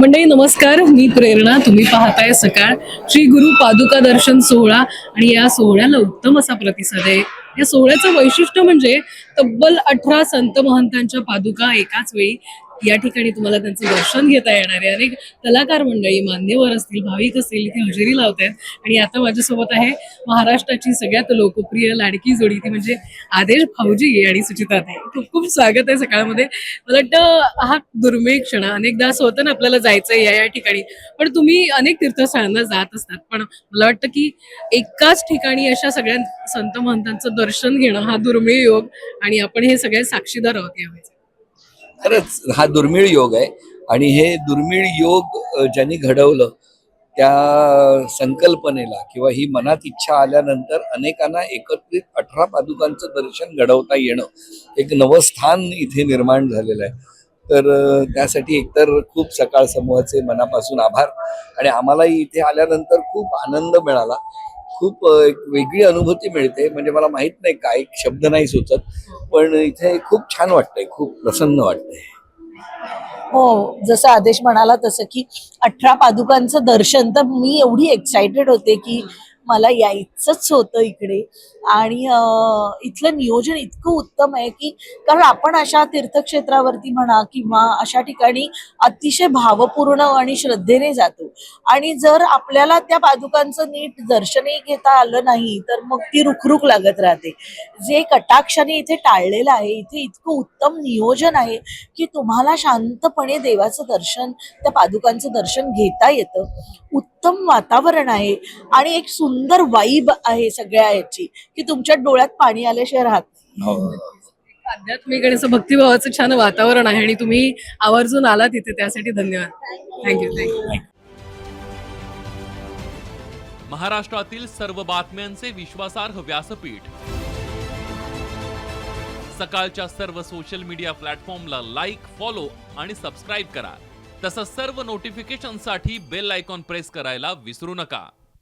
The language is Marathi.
मंडळी नमस्कार. मी प्रेरणा. तुम्ही पाहताय सकाळ श्री गुरु पादुका दर्शन सोहळा आणि या सोहळ्याला उत्तम असा प्रतिसाद आहे. या सोहळ्याचं वैशिष्ट्य म्हणजे तब्बल अठरा संत महंतांच्या पादुका एकाच वेळी या ठिकाणी तुम्हाला त्यांचं दर्शन घेता येणार आहे. अनेक कलाकार मंडळी मान्यवर असतील भाविक असतील इथे हजेरी लावत आहेत आणि आता माझ्यासोबत आहे महाराष्ट्राची सगळ्यात लोकप्रिय लाडकी जोडी ती म्हणजे आदेश भाऊजी आणि सुचिता ताई. खूप खूप स्वागत आहे सकाळमध्ये. मला वाटतं हा दुर्मिळ क्षण अनेकदा असं होतं ना आपल्याला जायचं या या ठिकाणी. पण तुम्ही अनेक तीर्थस्थळांना जात असतात. पण मला वाटतं की एकाच ठिकाणी अशा सगळ्या संत महंतांचं दर्शन घेणं हा दुर्मिळ योग आणि आपण हे सगळे साक्षीदार आहोत यावेळेस. खरंच हा दुर्मिळ योग आहे. आणि हे दुर्मिळ योग ज्यांनी घडवलं त्या संकल्पनेला किंवा ही मनात इच्छा आल्यानंतर अनेकांना एकत्रित अठरा पादुकांचं दर्शन घडवता येणं एक नवं स्थान इथे निर्माण झालेलं आहे. तर त्यासाठी एकतर खूप सकाळ समूहाचे मनापासून आभार. आणि आम्हालाही इथे आल्यानंतर खूप आनंद मिळाला. खूप एक वेगळी अनुभूती मिळते. म्हणजे मला माहीत नाही काय शब्द नाही सुचत. पण इथे खूप छान वाटतंय खूप प्रसन्न वाटतंय. हो जसं आदेश म्हणाला तसं की अठरा पादुकांचं दर्शन तर मी एवढी एक्साइटेड होते की मला यायचंच होतं इकडे. आणि इथलं नियोजन इतकं उत्तम आहे की कारण आपण अशा तीर्थक्षेत्रावरती म्हणा किंवा अशा ठिकाणी अतिशय भावपूर्ण आणि श्रद्धेने जातो. आणि जर आपल्याला त्या पादुकांचं नीट दर्शनही घेता आलं नाही तर मग ती रुखरुख लागत राहते. जे कटाक्षाने इथे टाळलेलं आहे इथे इतकं उत्तम नियोजन आहे की तुम्हाला शांतपणे देवाचं दर्शन त्या पादुकांचं दर्शन घेता येतं. उत्तम वातावरण आहे. आणि एक सुंदर वाईब आहे सगळ्या ह्याची की तुमच्या डोळ्यात पाणी आल्याशिवाय राहत. हो. आध्यात्मिक आणि असं भक्तिभावाचं छान वातावरण आहे आणि तुम्ही आवर्जून आलात तिथे त्यासाठी धन्यवाद. थँक्यू थँक्यू महाराष्ट्रातील सर्व बातम्यांचे विश्वासार्ह व्यासपीठ. सकाळच्या सर्व सोशल मीडिया प्लॅटफॉर्मला लाईक फॉलो आणि सबस्क्राईब करा. तसंच सर्व नोटिफिकेशनसाठी बेल आयकॉन प्रेस करायला विसरू नका.